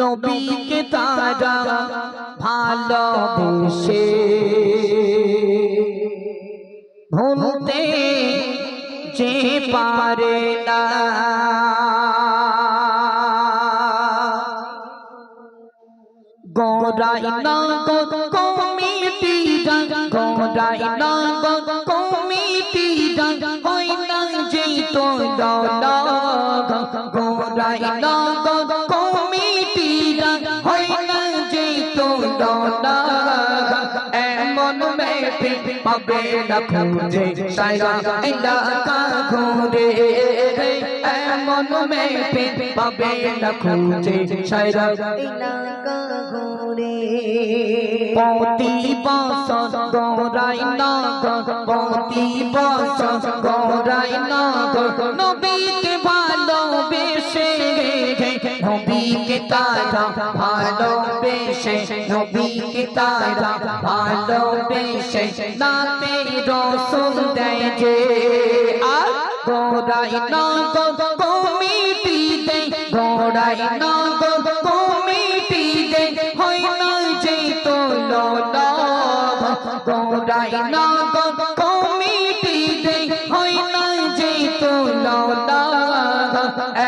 নবীকে তারা ভালোবেসে। ভুলতে যে পারে না। গোরাই না কমিটি গোরাই না কমিটি হয় না যে তো না পাবে না খুঁজে সাইরা এলাকা ঘুরে এমন মেপে পাবে না খুঁজে সাইরা এলাকা ঘুরে পতি বসন গৌরাই নগর পতি বসন গৌরাই নগর নবীকে তারা ভালোবেসে নবীকে তারা ভালোবেসে, নাতে রসুল দেয় যে, আর গৌরাই নগর কমিটি দেয় গৌরাই নগর কমিটি দেয় হয় না যে তোলো গৌরাই নগর কমিটি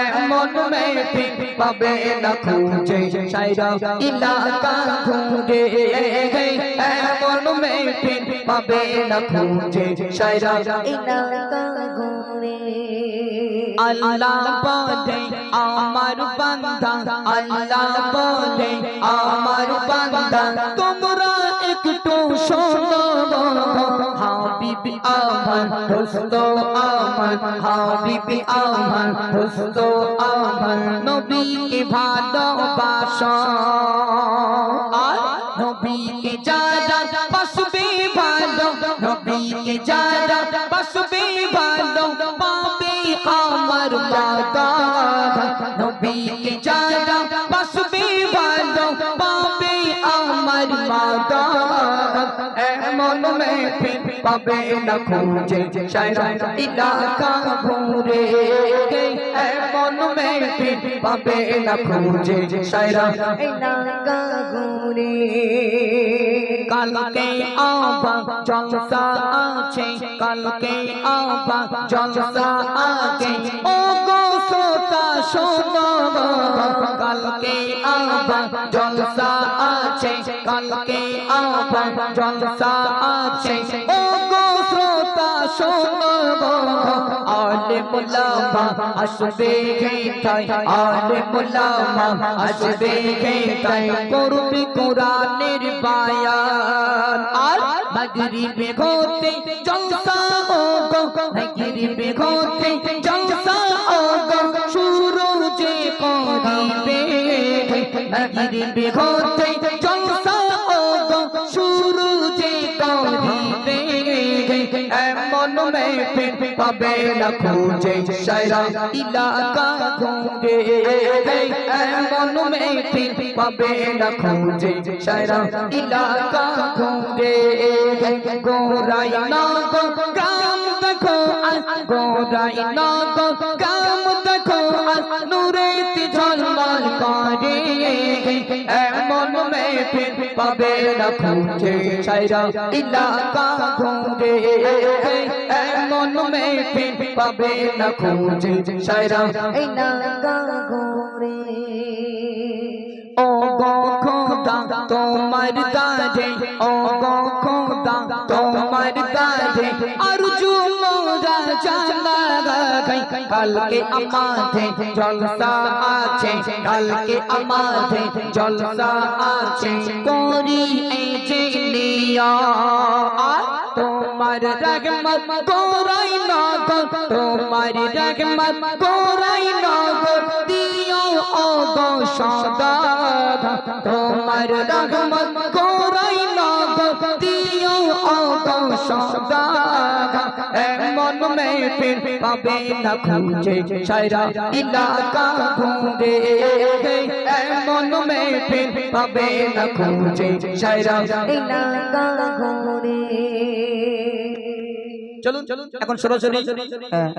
এমন মেপি পাবে না খুঁজে, সাইরা ইলাকা ঘুরে এমন মেপি পাবে না খুঁজে, সাইরা আল্লাহ বলে, আমার বান্দা, আল্লাহ বলে, আমার বান্দা, তোমরা একটু শোনো। হাবিবি আমার দোস্ত আমার হাবিবি আমার দোস্ত আমার নবীকে ভালোবাসো আর নবীকে যারা বাসবে ভালো, নবীকে যারা বাসবে ভালো, পাবে আমার মাতা নবীকে যারা বাসবে ভালো আমার মাতা এমন মেপে পাবে না খুঁজে। সাইরা ইলাকা ঘুরে এমন মেপে পাবে না খুঁজে। সাইরা এলাকা ঘুরে কালকে আবা জলসা আছে, কালকে আবা জলসা আছে। ও গো শোনো, কালকে আবা জলসা আছে, কালকে আবা জলসা আছে। ও গো শ্রোতা, শোনো আলে মুলামা আসবে গীতায় আলে মুলামা আসবে গীতায়, করবি কোরআনের বায়ান। আর মাগরিবে ঘোতে জলসা ও গো মাগরিবে ঘোতে জলসা ও গো যে করিবে মাগরিবে ঘোতে জলসা ও গো শুরু যে করিবে এমন মেপে পাবে না খুঁজে সাইরা ইলাকা ঘুরে এমন মেপে পাবে না খুঁজে সাইরা ইলাকা ঘুরে গোরাই না গো গ্রাম দেখো গোরাই না গো গ্রাম নূরেতে ঝলমল করে। এমন মেপে পাবে না খুঁজে সাইরা ইলাকা ঘুরে। এমন মেপে পাবে না খুঁজে সাইরা এলাকা ঘুরে। ও গো খোদা, তোমার দারে ও গো খোদা, তোমার দারে আরজু কালকে আমাতে জলসা আছে কালকে আমাতে জলসা আছে। করি তোমার রহমত গোরাই না তোমার রহমত গোরাই না গো দিও ও গো সদা। তোমার রহমত গো সদা এমন মেয়ে পাবে না খুঁজে সাইরা ইলাকা ঘুরে। এমন মেয়ে পাবে না খুঁজে সাইরা ইলাকা ঘুরে। চলুন এখন সরাসরি হ্যাঁ।